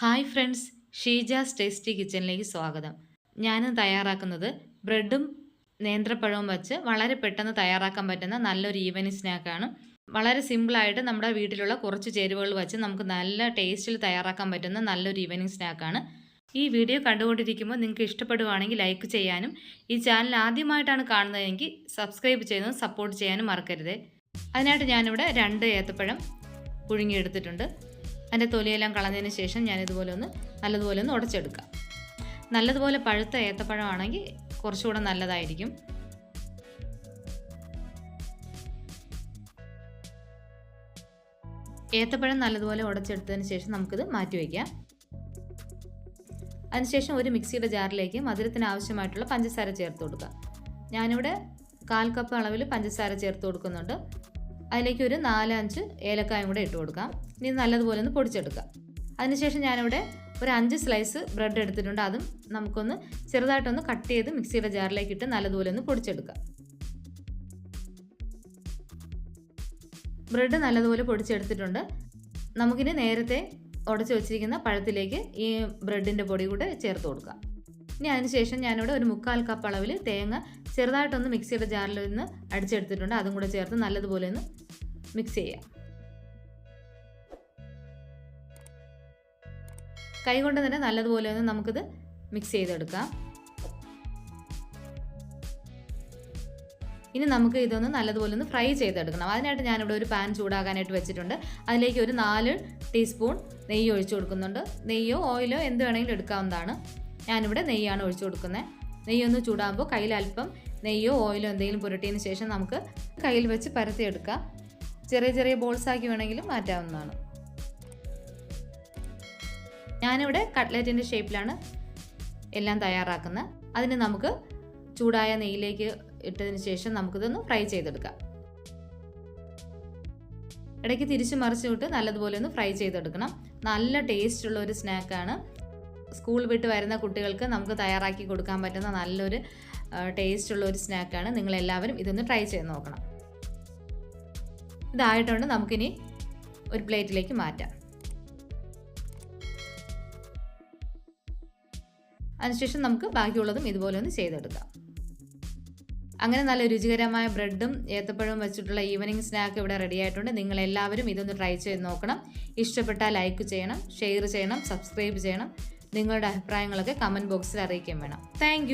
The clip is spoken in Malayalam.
ഹായ് ഫ്രണ്ട്സ് ഷീജാസ് ടേസ്റ്റി കിച്ചണിലേക്ക് സ്വാഗതം. ഞാൻ തയ്യാറാക്കുന്നത് ബ്രെഡും നേന്ത്രപ്പഴവും വെച്ച് വളരെ പെട്ടെന്ന് തയ്യാറാക്കാൻ പറ്റുന്ന നല്ലൊരു ഈവനിങ് സ്നാക്കാണ്. വളരെ സിമ്പിളായിട്ട് നമ്മുടെ വീട്ടിലുള്ള കുറച്ച് ചേരുവകൾ വെച്ച് നമുക്ക് നല്ല ടേസ്റ്റിൽ തയ്യാറാക്കാൻ പറ്റുന്ന നല്ലൊരു ഈവനിങ് സ്നാക്കാണ്. ഈ വീഡിയോ കണ്ടുകൊണ്ടിരിക്കുമ്പോൾ നിങ്ങൾക്ക് ഇഷ്ടപ്പെടുവാണെങ്കിൽ ലൈക്ക് ചെയ്യാനും ഈ ചാനൽ ആദ്യമായിട്ടാണ് കാണുന്നതെങ്കിൽ സബ്സ്ക്രൈബ് ചെയ്യുന്നതും സപ്പോർട്ട് ചെയ്യാനും മറക്കരുത്. അതിനായിട്ട് ഞാനിവിടെ രണ്ട് ഏത്തപ്പഴം പുഴുങ്ങിയെടുത്തിട്ടുണ്ട് അതിന്റെ തൊലിയെല്ലാം കളഞ്ഞതിന് ശേഷം ഞാൻ ഇതുപോലെ ഒന്ന് നല്ലതുപോലെ ഒന്ന് ഉടച്ചെടുക്കാം നല്ലതുപോലെ പഴുത്ത ഏത്തപ്പഴമാണെങ്കിൽ കുറച്ചുകൂടെ നല്ലതായിരിക്കും. ഏത്തപ്പഴം നല്ലതുപോലെ ഉടച്ചെടുത്തതിന് ശേഷം നമുക്കിത് മാറ്റി വയ്ക്കാം. അതിനുശേഷം ഒരു മിക്സിയുടെ ജാറിലേക്ക് മധുരത്തിന് ആവശ്യമായിട്ടുള്ള പഞ്ചസാര ചേർത്ത് കൊടുക്കുക. ഞാനിവിടെ കാൽ കപ്പ് അളവിൽ പഞ്ചസാര ചേർത്ത് കൊടുക്കുന്നുണ്ട്. അതിലേക്ക് ഒരു നാലഞ്ച് ഏലക്കായും കൂടെ ഇട്ട് കൊടുക്കാം. ഇനി നല്ലതുപോലെ ഒന്ന് പൊടിച്ചെടുക്കാം അതിനുശേഷം ഞാനിവിടെ ഒരു അഞ്ച് സ്ലൈസ് ബ്രെഡ് എടുത്തിട്ടുണ്ട്. അതും നമുക്കൊന്ന് ചെറുതായിട്ടൊന്ന് കട്ട് ചെയ്ത് മിക്സിയുടെ ജാറിലേക്ക് ഇട്ട് നല്ലതുപോലെ ഒന്ന് പൊടിച്ചെടുക്കാം ബ്രെഡ് നല്ലതുപോലെ പൊടിച്ചെടുത്തിട്ടുണ്ട്. നമുക്കിനി നേരത്തെ ഉടച്ച് വെച്ചിരിക്കുന്ന പഴത്തിലേക്ക് ഈ ബ്രെഡിന്റെ പൊടി കൂടെ ചേർത്ത് കൊടുക്കാം. ഇനി അതിനുശേഷം ഞാനിവിടെ ഒരു മുക്കാൽ കപ്പ് അളവിൽ തേങ്ങ ചെറുതായിട്ടൊന്ന് മിക്സിയുടെ ജാറിൽ നിന്ന് അടിച്ചെടുത്തിട്ടുണ്ട്. അതും കൂടെ ചേർത്ത് നല്ലതുപോലെ ഒന്ന് മിക്സ് ചെയ്യാം. കൈ കൊണ്ട് തന്നെ നല്ലതുപോലെ ഒന്ന് നമുക്കിത് മിക്സ് ചെയ്തെടുക്കാം. ഇനി നമുക്ക് ഇതൊന്ന് നല്ലതുപോലെ ഒന്ന് ഫ്രൈ ചെയ്തെടുക്കണം. അതിനായിട്ട് ഞാനിവിടെ ഒരു പാൻ ചൂടാകാനായിട്ട് വെച്ചിട്ടുണ്ട്. അതിലേക്ക് ഒരു നാല് ടീസ്പൂൺ നെയ്യ് ഒഴിച്ചു കൊടുക്കുന്നുണ്ട്. നെയ്യോ ഓയിലോ എന്ത് വേണമെങ്കിലും എടുക്കാവുന്നതാണ്. ഞാനിവിടെ നെയ്യാണ് ഒഴിച്ചു കൊടുക്കുന്നത്. നെയ്യൊന്ന് ചൂടാകുമ്പോൾ കയ്യിൽ അല്പം നെയ്യോ ഓയിലോ എന്തെങ്കിലും പുരട്ടിയതിന് ശേഷം നമുക്ക് കയ്യിൽ വെച്ച് പരത്തിയെടുക്കാം. ചെറിയ ചെറിയ ബോൾസ് ആക്കി വേണമെങ്കിലും മാറ്റാവുന്നതാണ്. ഞാനിവിടെ കട്ട്ലറ്റിന്റെ ഷേപ്പിലാണ് എല്ലാം തയ്യാറാക്കുന്നത്. അതിന് നമുക്ക് ചൂടായ നെയ്യിലേക്ക് ഇട്ടതിന് ശേഷം നമുക്കിതൊന്ന് ഫ്രൈ ചെയ്തെടുക്കാം. ഇടയ്ക്ക് തിരിച്ചു മറിച്ചു വിട്ട് നല്ലതുപോലെ ഒന്ന് ഫ്രൈ ചെയ്തെടുക്കണം. നല്ല ടേസ്റ്റുള്ള ഒരു സ്നാക്കാണ് സ്കൂൾ വിട്ട് വരുന്ന കുട്ടികൾക്ക് നമുക്ക് തയ്യാറാക്കി കൊടുക്കാൻ പറ്റുന്ന നല്ലൊരു ടേസ്റ്റുള്ള ഒരു സ്നാക്കാണ് നിങ്ങളെല്ലാവരും ഇതൊന്ന് ട്രൈ ചെയ്ത് നോക്കണം. ഇതായിട്ടുണ്ട്. നമുക്കിനി ഒരു പ്ലേറ്റിലേക്ക് മാറ്റാം. അതിനുശേഷം നമുക്ക് ബാക്കിയുള്ളതും ഇതുപോലെ ഒന്ന് ചെയ്തെടുക്കാം. അങ്ങനെ നല്ല രുചികരമായ ബ്രെഡും ഏത്തപ്പഴവും വെച്ചിട്ടുള്ള ഈവനിങ് സ്നാക്ക് ഇവിടെ റെഡി ആയിട്ടുണ്ട്. നിങ്ങൾ എല്ലാവരും ഇതൊന്ന് ട്രൈ ചെയ്ത് നോക്കണം. ഇഷ്ടപ്പെട്ടാൽ ലൈക്ക് ചെയ്യണം ഷെയർ ചെയ്യണം സബ്സ്ക്രൈബ് ചെയ്യണം. നിങ്ങളുടെ അഭിപ്രായങ്ങളൊക്കെ കമന്റ് ബോക്സിൽ അറിയിക്കാൻ വേണം. താങ്ക്